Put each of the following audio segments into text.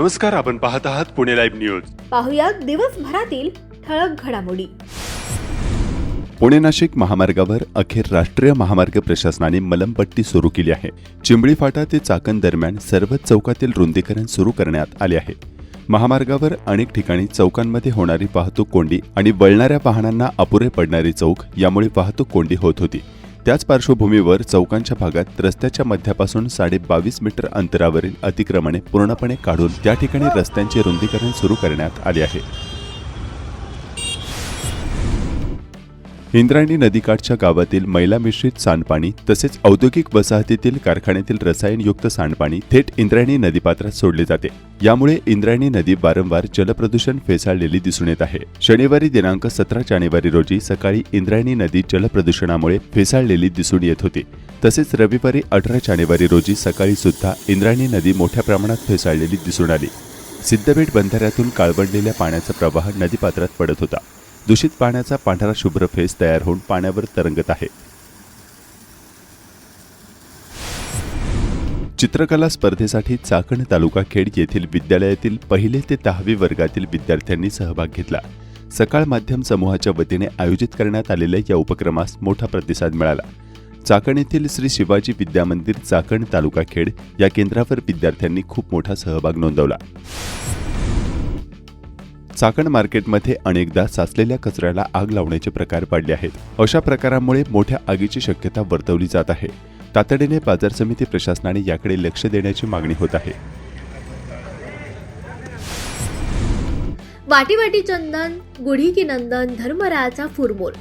नमस्कार आपण पाहत आहात पुणे लाईव्ह न्यूज. पाहुयात दिवसभरातील ठळक घडामोडी. पुणे नाशिक महामार्गावर अखेर राष्ट्रीय महामार्ग प्रशासनाने मलमपट्टी सुरू केली आहे. चिंबळी फाटा ते चाकण दरम्यान सर्वच चौकातील रुंदीकरण सुरू करण्यात आले आहे. महामार्गावर अनेक ठिकाणी चौकांमध्ये होणारी वाहतूक कोंडी आणि वळणाऱ्या वाहनांना अपुरे पडणारी चौक यामुळे वाहतूक कोंडी होत होती. त्याच पार्श्वभूमीवर चौकांच्या भागात रस्त्याच्या मध्यापासून साडे बावीस मीटर अंतरावरील अतिक्रमणे पूर्णपणे काढून त्या ठिकाणी रस्त्यांचे रुंदीकरण सुरू करण्यात आले आहे. इंद्रायणी नदीकाठच्या गावातील मैला मिश्रित सांडपाणी तसेच औद्योगिक वसाहतीतील कारखान्यातील रसायनयुक्त सांडपाणी थेट इंद्रायणी नदीपात्रात सोडले जाते. यामुळे इंद्रायणी नदी वारंवार जलप्रदूषण फेसाळलेली दिसून येत आहे. शनिवारी दिनांक सतरा जानेवारी रोजी सकाळी इंद्रायणी नदी जलप्रदूषणामुळे फेसाळलेली दिसून येत होती. तसेच रविवारी अठरा जानेवारी रोजी सकाळी सुद्धा इंद्रायणी नदी मोठ्या प्रमाणात फेसाळलेली दिसून आली. सिद्धबेट बंधाऱ्यातून काळवडलेल्या पाण्याचा प्रवाह नदीपात्रात पडत होता. दूषित पाण्याचा पांढरा शुभ्र फेस तयार होऊन पाण्यावर तरंगत आहे. चित्रकला स्पर्धेसाठी चाकण तालुका खेड येथील विद्यालयातील पहिले ते दहावी वर्गातील विद्यार्थ्यांनी सहभाग घेतला. सकाळ माध्यम समूहाच्या वतीने आयोजित करण्यात आलेल्या या उपक्रमास मोठा प्रतिसाद मिळाला. चाकण येथील श्री शिवाजी विद्यामंदिर चाकण तालुका खेड या केंद्रावर विद्यार्थ्यांनी खूप मोठा सहभाग नोंदवला. चाकण मार्केटमध्ये अनेकदा साचलेल्या कचऱ्याला आग लावण्याचे प्रकार पडले आहेत. अशा प्रकारामुळे मोठ्या आगीची शक्यता वर्तवली जात आहे. तातडीने बाजार समिती प्रशासनाने याकडे लक्ष देण्याची मागणी होत आहे. वाटी वाटी चंदन गुढी की नंदन धर्मराजा फुरमोल.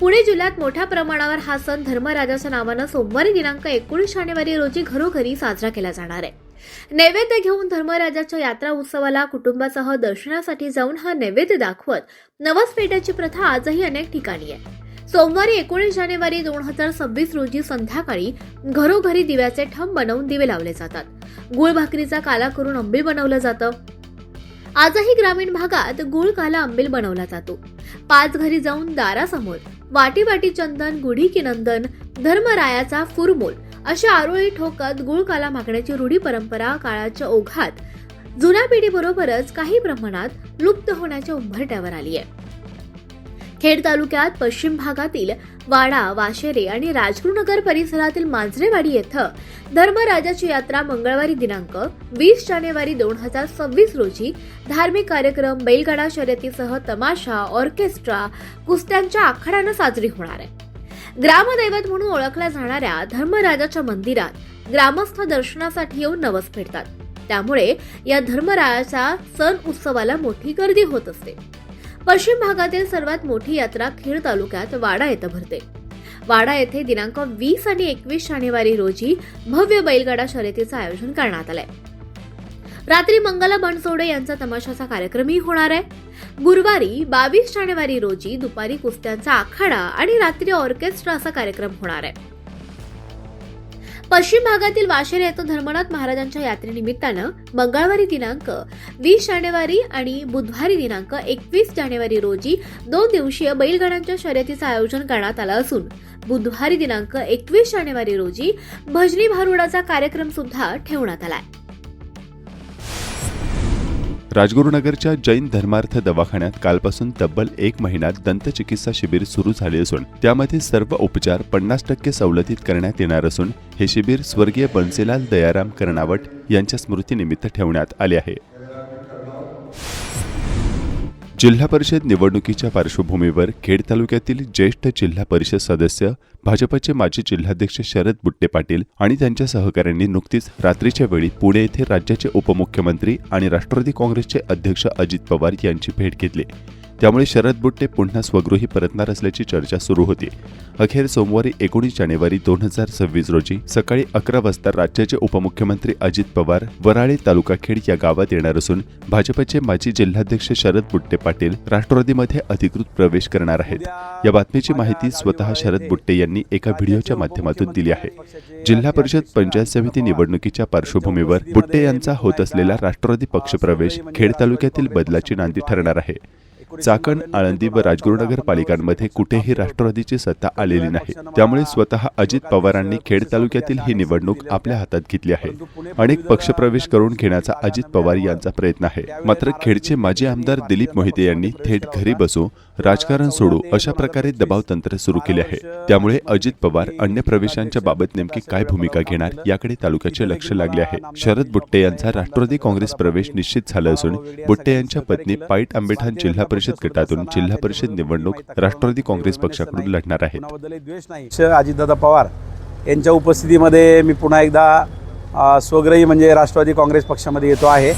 पुणे जिल्ह्यात मोठ्या प्रमाणावर हा सण धर्मराजाच्या नावानं सोमवारी दिनांक एकोणीस जानेवारी रोजी घरोघरी साजरा केला जाणार आहे. नैवेद्य घेऊन धर्मराजाच्या यात्रा उत्सवाला कुटुंबासह दर्शनासाठी जाऊन हा नैवेद्य दाखवत नवस पेटायची प्रथा आजही अनेक ठिकाणी आहे. सोमवारी एकोणीस जानेवारी दोन हजार सव्वीस रोजी संध्याकाळी घरोघरी दिव्याचे ठम बनवून दिवे लावले जातात. गुळ भाकरीचा काला करून अंबील बनवलं जातं. आजही ग्रामीण भागात गुळ काला आंबील बनवला जातो. पाच घरी जाऊन दारासमोर वाटी वाटी चंदन गुढी की नंदन धर्मरायाचा फुरमोल अशा आरोळी ठोकत गुळ काला मागण्याची रूढी परंपरा काळाच्या ओघात जुन्या पिढीबरोबरच काही प्रमाणात लुप्त होण्याच्या उंबरट्यावर आली आहे. खेड तालुक्यात पश्चिम भागातील वाडा वाशेरे आणि राजगुरुनगर परिसरातील मांजरेवाडी येथं धर्मराजाची यात्रा मंगळवारी दिनांक वीस जानेवारी दोन हजार सव्वीस रोजी धार्मिक कार्यक्रम बैलगाडा शर्यतीसह तमाशा ऑर्केस्ट्रा कुस्त्यांच्या आखाड्यानं साजरी होणार आहे. ग्रामदैवत म्हणून ओळखल्या जाणाऱ्या धर्मराजाच्या मंदिरात ग्रामस्थ दर्शनासाठी येऊन नवस फेडतात. त्यामुळे या धर्मराजाच्या सण उत्सवाला मोठी गर्दी होत असते. पश्चिम भागातील सर्वात मोठी यात्रा खेड तालुक्यात वाडा येथे भरते. वाडा येथे दिनांक वीस आणि एकवीस जानेवारी रोजी भव्य बैलगाडा शर्यतीचं आयोजन करण्यात आलंय. रात्री मंगला बनसोडे यांचा तमाशाचा कार्यक्रमही होणार आहे. गुरुवारी बावीस जानेवारी रोजी दुपारी कुस्त्यांचा आखाडा आणि रात्री ऑर्केस्ट्रा असा कार्यक्रम होणार आहे. पश्चिम भागातील वाशेर येथे धर्मनाथ महाराजांच्या यात्रेनिमित्तानं मंगळवारी दिनांक वीस जानेवारी आणि बुधवारी दिनांक एकवीस जानेवारी रोजी दोन दिवसीय बैलगाड्यांच्या शर्यतीचं आयोजन करण्यात आलं असून बुधवारी दिनांक एकवीस जानेवारी रोजी भजनी भारुडाचा कार्यक्रम सुद्धा ठेवण्यात आलाय. राजगुरुनगरच्या जैन धर्मार्थ दवाखान्यात कालपासून तब्बल एक महिन्यात दंतचिकित्सा शिबिर सुरू झाले असून त्यामध्ये सर्व उपचार पन्नास टक्के सवलतीत करण्यात येणार असून हे शिबिर स्वर्गीय बनसेलाल दयाराम कर्णावट यांच्या स्मृतीनिमित्त ठेवण्यात आले आहे. जिल्हा परिषद निवडणुकीच्या पार्श्वभूमीवर खेड तालुक्यातील ज्येष्ठ जिल्हा परिषद सदस्य भाजपचे माजी जिल्हाध्यक्ष शरद बुट्टे पाटील आणि त्यांच्या सहकाऱ्यांनी नुकतीच रात्रीच्या वेळी पुणे येथे राज्याचे उपमुख्यमंत्री आणि राष्ट्रवादी काँग्रेसचे अध्यक्ष अजित पवार यांची भेट घेतली. त्यामुळे शरद बुट्टे पुन्हा स्वगृही परतणार असल्याची चर्चा सुरू होती. अखेर सोमवारी एकोणीस जानेवारी दोन हजार सव्वीस रोजी सकाळी अकरा वाजता राज्याचे उपमुख्यमंत्री अजित पवार वराळे तालुकाखेड या गावात येणार असून भाजपचे माजी जिल्हाध्यक्ष शरद बुट्टे पाटील राष्ट्रवादीमध्ये अधिकृत प्रवेश करणार आहेत. या बातमीची माहिती स्वतः शरद बुट्टे यांनी एका व्हिडिओच्या माध्यमातून दिली आहे. जिल्हा परिषद पंचायत समिती निवडणुकीच्या पार्श्वभूमीवर बुट्टे यांचा होत असलेला राष्ट्रवादी पक्षप्रवेश खेड तालुक्यातील बदलाची नांदी ठरणार आहे. चाकण आळंदी व राजगुरुनगर पालिकांमध्ये कुठेही राष्ट्रवादीची सत्ता आलेली नाही. त्यामुळे स्वतः अजित पवारांनी खेड तालुक्यातील ही निवडणूक आपल्या हातात घेतली आहे. अनेक पक्षप्रवेश करून घेण्याचा अजित पवार यांचा प्रयत्न आहे. मात्र खेडचे माजी आमदार दिलीप मोहिते यांनी थेट घरी बसू राजकारण सोडू अशा प्रकारे दबाव तंत्र सुरू केले आहे. त्यामुळे अजित पवार अन्य प्रवेशांच्या बाबत नेमकी काय भूमिका घेणार याकडे तालुक्याचे लक्ष लागले आहे. शरद बुट्टे यांचा राष्ट्रवादी काँग्रेस प्रवेश निश्चित झाला असून बुट्टे यांच्या पत्नी पाईट आंबेठाण जिल्हा परिषद गटातून जिल्हा परिषद निवडणूक राष्ट्रवादी काँग्रेस पक्षाकडून लढणार आहेत. अध्यक्ष अजितदादा पवार यांच्या उपस्थितीमध्ये मी पुन्हा एकदा स्वग्रही म्हणजे राष्ट्रवादी काँग्रेस पक्षामध्ये येतो आहे.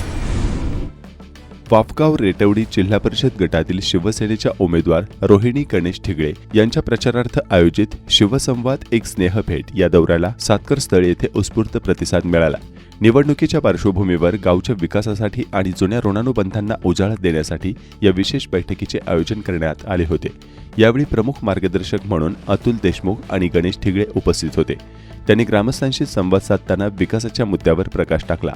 वाफगाव रेटवडी जिल्हा परिषद गटातील शिवसेनेच्या उमेदवार रोहिणी गणेश ठिगळे यांच्या प्रचारार्थ आयोजित शिवसंवाद एक स्नेहभेट या दौऱ्याला सातकर स्थळ येथे उत्स्फूर्त प्रतिसाद मिळाला. निवडणुकीच्या पार्श्वभूमीवर गावच्या विकासासाठी आणि जुन्या ऋणानुबंधांना उजाळा देण्यासाठी या विशेष बैठकीचे आयोजन करण्यात आले होते. यावेळी प्रमुख मार्गदर्शक म्हणून अतुल देशमुख आणि गणेश ठिगळे उपस्थित होते. त्यांनी ग्रामस्थांशी संवाद साधताना विकासाच्या मुद्द्यावर प्रकाश टाकला.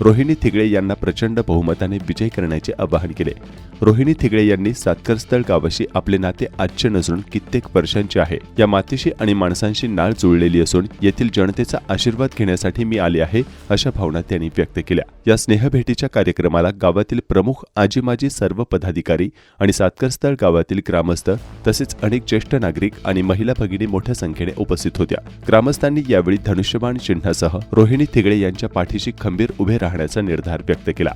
रोहिणी थिगळे यांना प्रचंड बहुमताने विजय करण्याचे आवाहन केले. रोहिणी थिगळे यांनी सातकरस्थळ गावाशी आपले नाते आजचे नसून कित्येक वर्षांचे आहे. या मातीशी आणि माणसांशी नाळ जुळलेली असून येथील जनतेचा आशीर्वाद घेण्यासाठी मी आले आहे अशा भावना त्यांनी व्यक्त केल्या. या स्नेहभेटीच्या कार्यक्रमाला गावातील प्रमुख आजी माजी सर्व पदाधिकारी आणि सातकरस्थळ गावातील ग्रामस्थ तसेच अनेक ज्येष्ठ नागरिक आणि महिला भगिनी मोठ्या संख्येने उपस्थित होत्या. ग्रामस्थांनी यावेळी धनुष्यबाण चिन्हासह रोहिणी थिगळे यांच्या पाठीशी खंबीर उभे राहण्याचा निर्धार व्यक्त केला.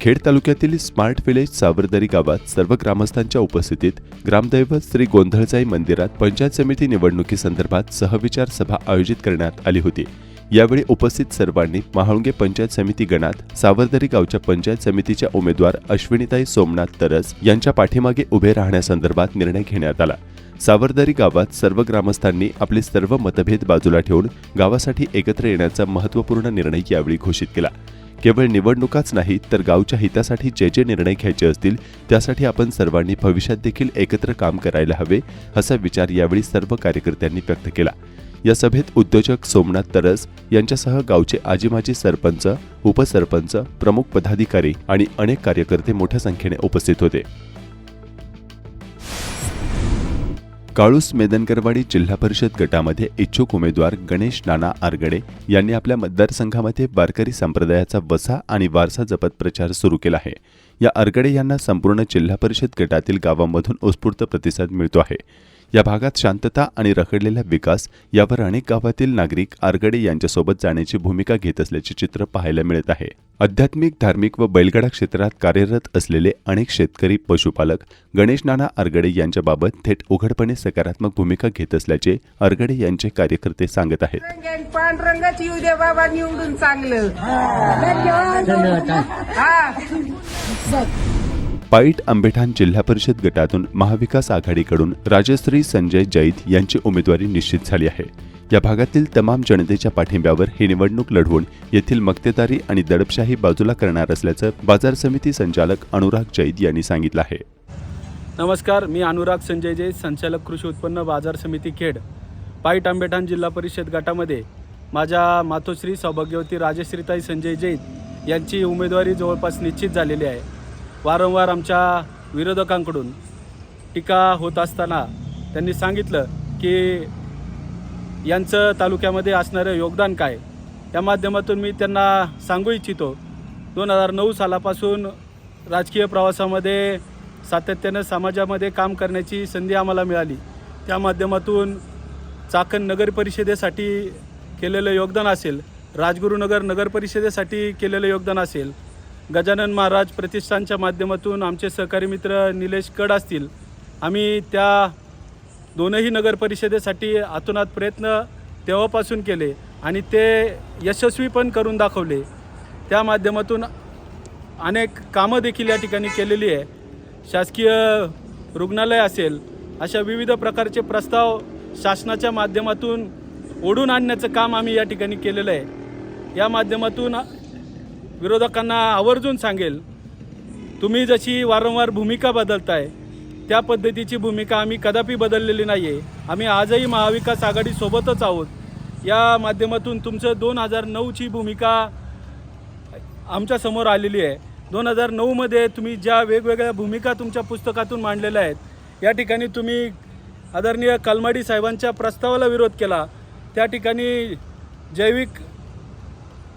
खेड तालुक्यातील स्मार्ट विलेज सावरदरी गावात सर्व ग्रामस्थांच्या उपस्थितीत ग्रामदैवत श्री गोंधळजाई मंदिरात पंचायत समिती निवडणुकीसंदर्भात सहविचार सभा आयोजित करण्यात आली होती. यावेळी उपस्थित सर्वांनी महाळुंगे पंचायत समिती गणात सावरदरी गावच्या पंचायत समितीच्या उमेदवार अश्विनीताई सोमनाथ तरस यांच्या पाठीमागे उभे राहण्यासंदर्भात निर्णय घेण्यात आला. सावरदरी गावात सर्व ग्रामस्थांनी आपले सर्व मतभेद बाजूला ठेवून गावासाठी एकत्र येण्याचा महत्त्वपूर्ण निर्णय यावेळी घोषित केला. केवळ निवडणुकाच नाही तर गावच्या हितासाठी जे जे निर्णय घ्यायचे असतील त्यासाठी आपण सर्वांनी भविष्यात देखील एकत्र काम करायला हवे असा विचार यावेळी सर्व कार्यकर्त्यांनी व्यक्त केला. या सभेत उद्योजक सोमनाथ तरस यांच्यासह गावचे आजीमाजी सरपंच उपसरपंच प्रमुख पदाधिकारी आणि अनेक कार्यकर्ते मोठ्या संख्येने उपस्थित होते. काळूस मेदनकरवाडी जिल्हा परिषद गटामध्ये इच्छुक उमेदवार गणेश नाना आरगडे यांनी आपल्या मतदारसंघामध्ये वारकरी संप्रदायाचा वसा आणि वारसा जपत प्रचार सुरू केला आहे. या आरगडे यांना संपूर्ण जिल्हा परिषद गटातील गावांमधून उत्स्फूर्त प्रतिसाद मिळतो आहे. या भागात शांतता आणि रखडलेला विकास यावर अनेक गावातील नागरिक आरगडे यांच्यासोबत जाण्याची भूमिका घेत असल्याचे चित्र पाहायला मिळत आहे. आध्यात्मिक धार्मिक व बैलगाडा क्षेत्रात कार्यरत असलेले अनेक शेतकरी पशुपालक गणेश नाना आरगडे यांच्याबाबत थेट उघडपणे सकारात्मक भूमिका घेत असल्याचे आरगडे यांचे कार्यकर्ते सांगत आहेत. रंगेन पांढरंगच येऊ दे बाबा निवडून चांगलं. पाईट आंबेठाण जिल्हा परिषद गटातून महाविकास आघाडीकडून राजश्री संजय जैत यांची उमेदवारी निश्चित झाली आहे. या भागातील तमाम जनतेच्या पाठिंब्यावर ही निवडणूक लढवून येथील मक्तेदारी आणि दडपशाही बाजूला करणार असल्याचं बाजार समिती संचालक अनुराग जैत यांनी सांगितलं आहे. नमस्कार मी अनुराग संजय जैत संचालक कृषी उत्पन्न बाजार समिती खेड. पाईट आंबेठाण जिल्हा परिषद गटामध्ये माझ्या मातोश्री सौभाग्यवती राजश्रीताई संजय जैत यांची उमेदवारी जवळपास निश्चित झालेली आहे. वारंवार आमच्या विरोधकांकडून टीका होत असताना त्यांनी सांगितलं की यांचं तालुक्यामध्ये असणारं योगदान काय? या माध्यमातून मी त्यांना सांगू इच्छितो दोन हजार नऊ सालापासून राजकीय प्रवासामध्ये सातत्यानं समाजामध्ये काम करण्याची संधी आम्हाला मिळाली. त्या माध्यमातून चाकण नगर परिषदेसाठी केलेलं योगदान असेल राजगुरुनगर नगर परिषदेसाठी केलेलं योगदान असेल गजानन महाराज प्रतिष्ठानच्या माध्यमातून आमचे सहकारी मित्र निलेश कड असतील. आम्ही त्या दोनही नगर परिषदेसाठी आतोनात प्रयत्न तेव्हापासून केले आणि ते यशस्वी पण करून दाखवले. त्या माध्यमातून अनेक कामं देखील या ठिकाणी केलेली आहे. शासकीय रुग्णालय असेल अशा विविध प्रकारचे प्रस्ताव शासनाच्या माध्यमातून ओढून आणण्याचं काम आम्ही या ठिकाणी केलेलं आहे. या माध्यमातून विरोधकांना आवर्जून सांगेल तुम्ही जशी वारंवार भूमिका बदलताय त्या पद्धतीची भूमिका आम्ही कदापि बदललेली नाही आहे आम्ही आजही महाविकास आघाडीसोबतच आहोत. या माध्यमातून तुमचं दोन हजार नऊची भूमिका आमच्यासमोर आलेली आहे. दोन हजार नऊमध्ये तुम्ही ज्या वेगवेगळ्या भूमिका तुमच्या पुस्तकातून मांडलेल्या आहेत या ठिकाणी तुम्ही आदरणीय कलमाडी साहेबांच्या प्रस्तावाला विरोध केला. त्या ठिकाणी जैविक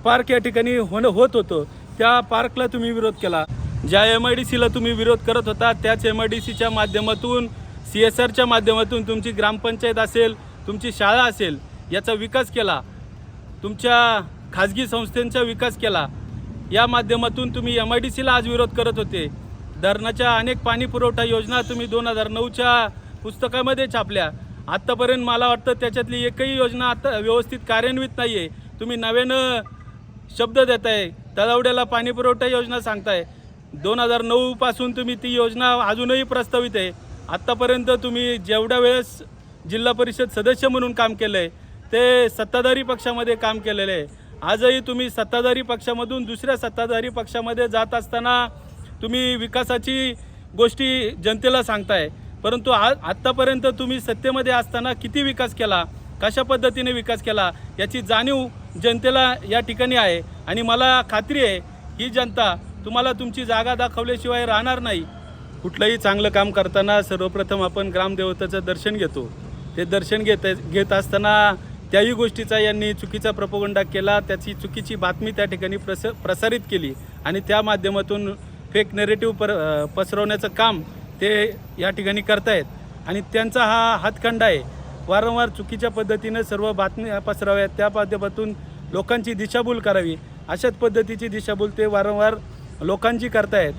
पार्क या ठिकाणी होणं होत होतं. त्या पार्कला तुम्ही विरोध केला. ज्या एम आय डी सीला तुम्ही विरोध करत होता त्याच एम आय डी सीच्या माध्यमातून सी एस आरच्या माध्यमातून तुमची ग्रामपंचायत असेल तुमची शाळा असेल याचा विकास केला. तुमच्या खाजगी संस्थांचा विकास केला. या माध्यमातून तुम्ही एम आय डी सीला आज विरोध करत होते. धरणाच्या अनेक पाणी पुरवठा योजना तुम्ही दोन हजार नऊच्या पुस्तकामध्ये छापल्या. आत्तापर्यंत मला वाटतं त्याच्यातली एकही योजना आता व्यवस्थित कार्यान्वित नाही आहे तुम्ही नव्यानं शब्द देत आहे. तलावड्याला पाणी पुरवठा योजना सांगताय. दोन हजार नऊपासून तुम्ही ती योजना अजूनही प्रस्तावित आहे. आत्तापर्यंत तुम्ही जेवढ्या वेळेस जिल्हा परिषद सदस्य म्हणून काम केलं आहे ते सत्ताधारी पक्षामध्ये काम केलेलं आहे. आजही तुम्ही सत्ताधारी पक्षामधून दुसऱ्या सत्ताधारी पक्षामध्ये जात असताना तुम्ही विकासाची गोष्टी जनतेला सांगताय. परंतु आ आत्तापर्यंत तुम्ही सत्तेमध्ये असताना किती विकास केला? कशा पद्धतीने विकास केला याची जाणीव जनतेला या ठिकाणी आहे. आणि मला खात्री आहे ही जनता तुम्हाला तुमची जागा दाखवल्याशिवाय राहणार नाही. कुठलंही चांगलं काम करताना सर्वप्रथम आपण ग्रामदेवताचं दर्शन घेतो. ते दर्शन घेत घेत असताना त्याही गोष्टीचा यांनी चुकीचा प्रपोगंडा केला त्याची चुकीची बातमी त्या ठिकाणी प्रस प्रसारित केली आणि त्या माध्यमातून फेक नेरेटिव्ह पर पसरवण्याचं काम ते या ठिकाणी करतायत. आणि त्यांचा हा हातखंडा आहे. वारंवार चुकीच्या पद्धतीनं सर्व बातम्या पसराव्यात. त्या माध्यमातून लोकांची दिशाभूल करावी. अशाच पद्धतीची दिशाभूल ते वारंवार लोकांची करतायत.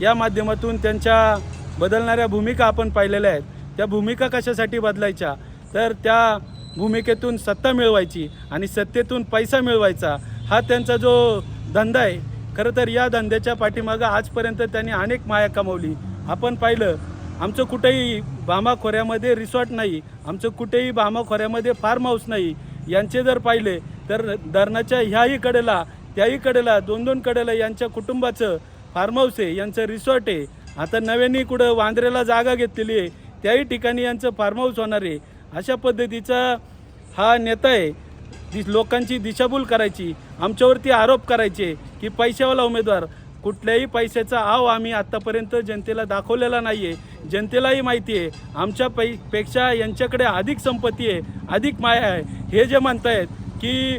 या माध्यमातून त्यांच्या बदलणाऱ्या भूमिका आपण पाहिलेल्या आहेत. त्या भूमिका कशासाठी बदलायच्या? तर त्या भूमिकेतून सत्ता मिळवायची आणि सत्तेतून पैसा मिळवायचा हा त्यांचा जो धंदा आहे. खरं तर या धंद्याच्या पाठीमागं आजपर्यंत त्यांनी अनेक माया कमवली. आपण पाहिलं आमचं कुठेही बामा खोऱ्यामध्ये रिसॉर्ट नाही आमचं कुठेही बामा खोऱ्यामध्ये फार्म हाऊस नाही. यांचे जर पाहिले तर धरणाच्या ह्याही कडेला त्याही कडेला दोन दोन कडेला यांच्या कुटुंबाचं फार्म हाऊस आहे यांचं रिसॉर्ट आहे. आता नव्याने कुठं वांद्रेला जागा घेतलेली आहे त्याही ठिकाणी यांचं फार्म हाऊस होणार आहे. अशा पद्धतीचा हा नेता आहे. दिस लोकांची दिशाभूल करायची. आमच्यावरती आरोप करायचे की पैशावाला उमेदवार कुठल्याही पैशाचा आव आम्ही आत्तापर्यंत जनतेला दाखवलेला नाही आहे जनतेलाही माहिती आहे. आमच्या पै पेक्षा यांच्याकडे अधिक संपत्ती आहे अधिक माया आहे. हे जे म्हणतायत की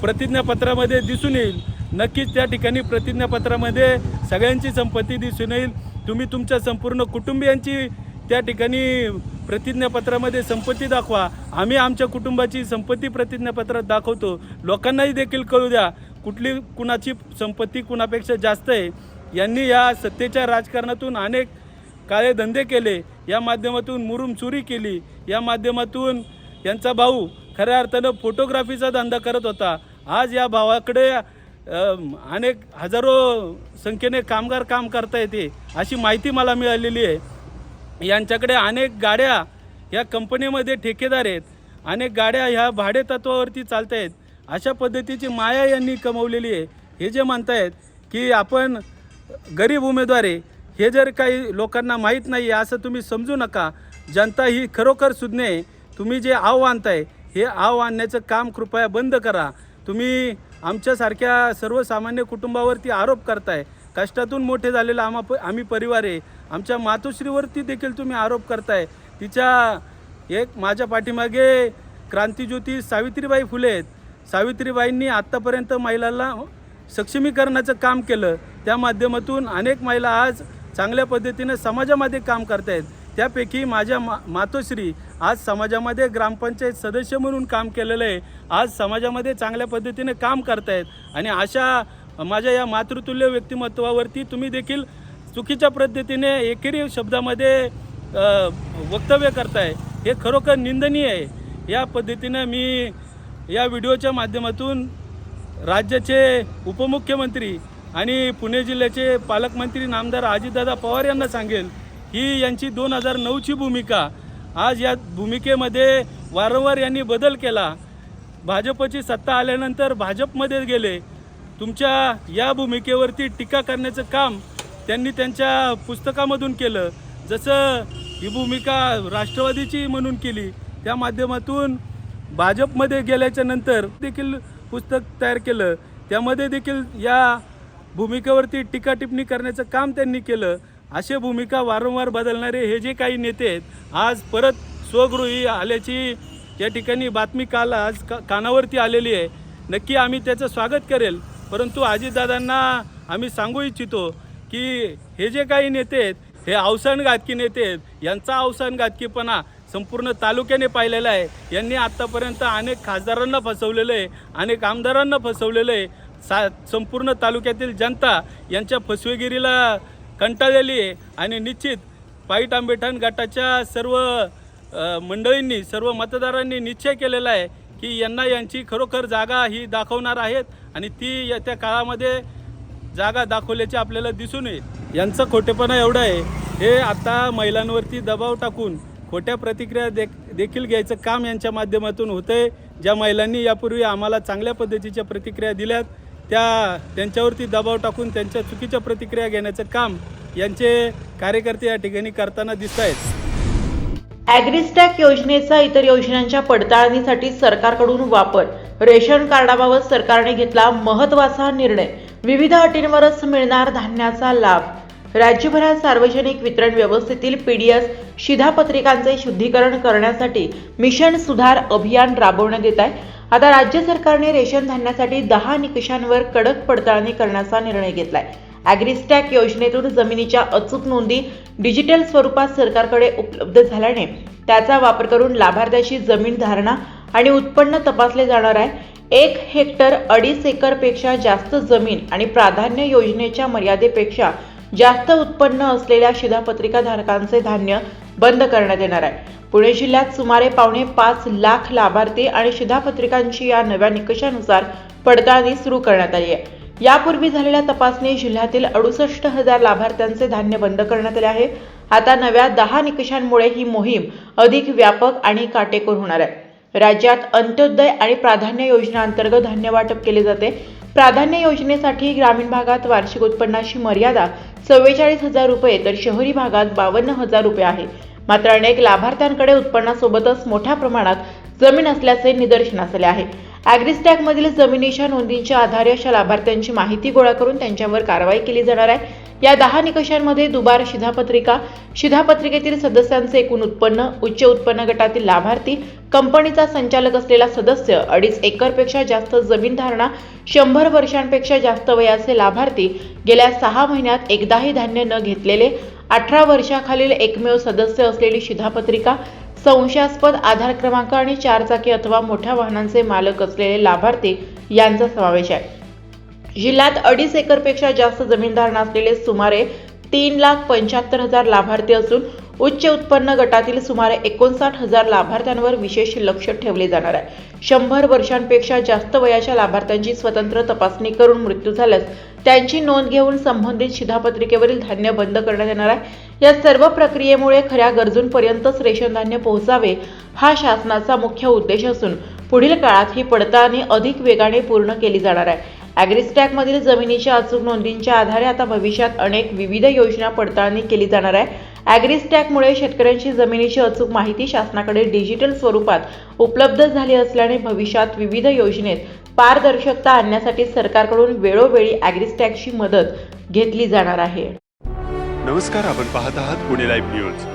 प्रतिज्ञापत्रामध्ये दिसून येईल. नक्कीच त्या ठिकाणी प्रतिज्ञापत्रामध्ये सगळ्यांची संपत्ती दिसून येईल. तुम्ही तुमच्या संपूर्ण कुटुंबियांची त्या ठिकाणी प्रतिज्ञापत्रामध्ये संपत्ती दाखवा. आम्ही आमच्या कुटुंबाची संपत्ती प्रतिज्ञापत्रात दाखवतो. लोकांनाही देखील कळू द्या. कुठली कुणाची संपत्ती कुणापेक्षा जास्त आहे? यांनी या सत्तेच्या राजकारणातून अनेक काळे धंदे केले या माध्यमातून मुरुम चोरी केली या माध्यमातून यांचा भाऊ खऱ्या अर्थानं फोटोग्राफीचा धंदा करत होता. आज या भावाकडे अनेक हजारो संख्येने कामगार काम करता येते अशी माहिती मला मिळालेली आहे. यांच्याकडे अनेक गाड्या या कंपनीमध्ये ठेकेदार आहेत अनेक गाड्या ह्या भाडे तत्वावरती चालत आहेत अशा पद्धतीची माया यांनी कमवलेली आहे. हे जे म्हणतायत की आपण गरीब उमेदवार आहे हे जर काही लोकांना माहीत नाही आहे असं तुम्ही समजू नका. जनता ही खरोखर सुज्ञ आहे. तुम्ही जे आव आणताय हे आव आणण्याचं काम कृपया बंद करा. तुम्ही आमच्यासारख्या सर्वसामान्य कुटुंबावरती आरोप करताय. कष्टातून मोठे झालेलं आम्हा प आम्ही परिवार आहे. आमच्या मातोश्रीवरती देखील तुम्ही आरोप करताय. तिच्या एक माझ्या पाठीमागे क्रांतीज्योती सावित्रीबाई फुले आहेत. सावित्रीबाईंनी आत्तापर्यंत महिलांना सक्षमीकरणाचं काम केलं. त्या माध्यमातून अनेक महिला आज चांगल्या पद्धतीने समाजामध्ये काम करत आहेत त्यापैकी माझ्या मा मातोश्री आज समाजामध्ये ग्रामपंचायत सदस्य म्हणून काम केलेलं आहे. आज समाजामध्ये चांगल्या पद्धतीने काम करतायत. आणि अशा माझ्या या मातृतुल्य व्यक्तिमत्वावरती तुम्ही देखील चुकीच्या पद्धतीने एकेरी शब्दामध्ये वक्तव्य करताय हे खरोखर निंदनीय आहे. या पद्धतीनं मी या व्हिडिओच्या माध्यमातून राज्याचे उपमुख्यमंत्री आणि पुणे जिल्ह्याचे पालकमंत्री नामदार अजितदादा पवार यांना सांगेल ही यांची दोन हजार नऊची भूमिका आज या भूमिकेमध्ये वारंवार यांनी बदल केला. भाजपची सत्ता आल्यानंतर भाजपमध्ये गेले. तुमच्या या भूमिकेवरती टीका करण्याचं काम त्यांनी त्यांच्या पुस्तकामधून केलं. जसं ही भूमिका राष्ट्रवादीची म्हणून केली त्या माध्यमातून भाजपमध्ये गेल्याच्यानंतर देखील पुस्तक तयार केलं. त्यामध्ये देखील या भूमिकेवरती टीकाटिप्पणी करण्याचं काम त्यांनी केलं. असे भूमिका वारंवार बदलणारे हे जे काही नेते आहेत आज परत स्वगृही आल्याची या ठिकाणी बातमी काल आज का कानावरती आलेली आहे. नक्की आम्ही त्याचं स्वागत करेल. परंतु अजितदादांना आम्ही सांगू इच्छितो की हे जे काही नेते आहेत हे अवसानघातकी नेते आहेत यांचा अवसानघातकीपणा संपूर्ण तालुक्याने पाहिलेला आहे. यांनी आत्तापर्यंत अनेक खासदारांना फसवलेलं आहे अनेक आमदारांना फसवलेलं आहे. सा संपूर्ण तालुक्यातील जनता यांच्या फसवेगिरीला कंटाळलेली आहे. आणि निश्चित पाईट आंबेठाण गटाच्या सर्व मंडळींनी सर्व मतदारांनी निश्चय केलेला आहे की यांना यांची खरोखर जागा ही दाखवणार आहेत आणि ती येत्या काळामध्ये जागा दाखवल्याचे आपल्याला दिसून येईल. यांचं खोटेपणा एवढं आहे हे आता महिलांवरती दबाव टाकून खोट्या प्रतिक्रिया दे देखील घ्यायचं काम यांच्या माध्यमातून होतं आहे ज्या महिलांनी यापूर्वी आम्हाला चांगल्या पद्धतीच्या प्रतिक्रिया दिल्यात त्या त्यांच्यावरती दबाव टाकून त्यांच्या चुकीच्या प्रतिक्रिया घेण्याचं काम यांचे कार्यकर्ते या ठिकाणी करताना दिसत आहेत. ॲग्रिस्टॅक योजनेचा इतर योजनांच्या पडताळणीसाठी सरकारकडून वापर. रेशन कार्डाबाबत सरकारने घेतला महत्त्वाचा निर्णय. विविध अटींवरच मिळणार धान्याचा लाभ. राज्यभरात सार्वजनिक वितरण व्यवस्थेतील पीडीएस शिधापत्रिकांचे शुद्धीकरण करण्यासाठी मिशन सुधार अभियान राबवण्यात येत आहे. आता राज्य सरकारने रेशन धान्यासाठी दहा निकषांवर कडक पडताळणी करण्याचा निर्णय घेतलाय. ॲग्रिस्टॅक योजनेतून जमिनीच्या अचूक नोंदी डिजिटल स्वरूपात सरकारकडे उपलब्ध झाल्याने त्याचा वापर करून लाभार्थ्याची जमीन धारणा आणि उत्पन्न तपासले जाणार आहे. एक हेक्टर अडीच एकरपेक्षा जास्त जमीन आणि प्राधान्य योजनेच्या मर्यादेपेक्षा जास्त उत्पन्न असलेल्या शिधापत्रिका धारकांचे धान्य बंद करण्यात येणार आहे. पुणे जिल्ह्यात सुमारे पावणे पाच लाख लाभार्थी आणि शिधापत्रिकांची या नव्या निकषानुसार पडताळणी सुरू करण्यात आली आहे. यापूर्वी झालेल्या तपासणी जिल्ह्यातील अडुसष्ट हजार लाभार्थ्यांचे धान्य बंद करण्यात आले आहे. आता नव्या दहा निकषांमुळे ही मोहीम अधिक व्यापक आणि काटेकोर होणार आहे. राज्यात अंत्योदय आणि प्राधान्य योजनेअंतर्गत धान्य वाटप केले जाते. प्राधान्य योजनेसाठी ग्रामीण भागात वार्षिक उत्पन्नाची मर्यादा चव्वेचाळीस हजार रुपये तर शहरी भागात बावन्न हजार रुपये आहे. मात्र अनेक लाभार्थ्यांकडे उत्पन्नासोबतच मोठ्या प्रमाणात जमीन असल्याचे निदर्शनास आले आहे. ॲग्रिस्टॅकमधील जमिनीच्या नोंदींच्या आधारे अशा लाभार्थ्यांची माहिती गोळा करून त्यांच्यावर कारवाई केली जाणार आहे. या दहा निकषांमध्ये दुबार शिधापत्रिका शिधापत्रिकेतील सदस्यांचे एकूण उत्पन्न उच्च उत्पन्न गटातील लाभार्थी कंपनीचा संचालक असलेला सदस्य अडीच एकरपेक्षा जास्त जमीन धारणा शंभर वर्षांपेक्षा जास्त वयाचे लाभार्थी गेल्या सहा महिन्यात एकदाही धान्य न घेतलेले अठरा वर्षाखालील एकमेव सदस्य असलेली शिधापत्रिका संशयास्पद आधार क्रमांक आणि चारचाकी अथवा मोठ्या वाहनांचे मालक असलेले लाभार्थी यांचा समावेश आहे. जिल्ह्यात अडीच एकरपेक्षा जास्त जमीनधारणा असलेले सुमारे तीन लाख पंच्याहत्तर हजार लाभार्थी असून उच्च उत्पन्न गटातील सुमारे एकोणसाठ हजार लाभार्थ्यांवर विशेष लक्ष ठेवले जाणार आहे. शंभर वर्षांपेक्षा जास्त वयाच्या लाभार्थ्यांची स्वतंत्र तपासणी करून मृत्यू झाल्यास त्यांची नोंद घेऊन संबंधित शिधापत्रिकेवरील धान्य बंद करण्यात येणार आहे. या सर्व प्रक्रियेमुळे खऱ्या गरजूंपर्यंतच रेशन धान्य पोहोचावे हा शासनाचा मुख्य उद्देश असून पुढील काळात ही पडताळणी अधिक वेगाने पूर्ण केली जाणार आहे. ॲग्रिस्टॅकमधील जमिनीच्या अचूक नोंदींच्या आधारे आता भविष्यात अनेक विविध योजना पडताळणी केली जाणार आहे. ॲग्रिस्टॅकमुळे शेतकऱ्यांची जमिनीची अचूक माहिती शासनाकडे डिजिटल स्वरूपात उपलब्ध झाली असल्याने भविष्यात विविध योजनेत पारदर्शकता आणण्यासाठी सरकारकडून वेळोवेळी ॲग्रिस्टॅकची मदत घेतली जाणार आहे. नमस्कार आपण पाहत आहात पुणे लाईव्ह न्यूज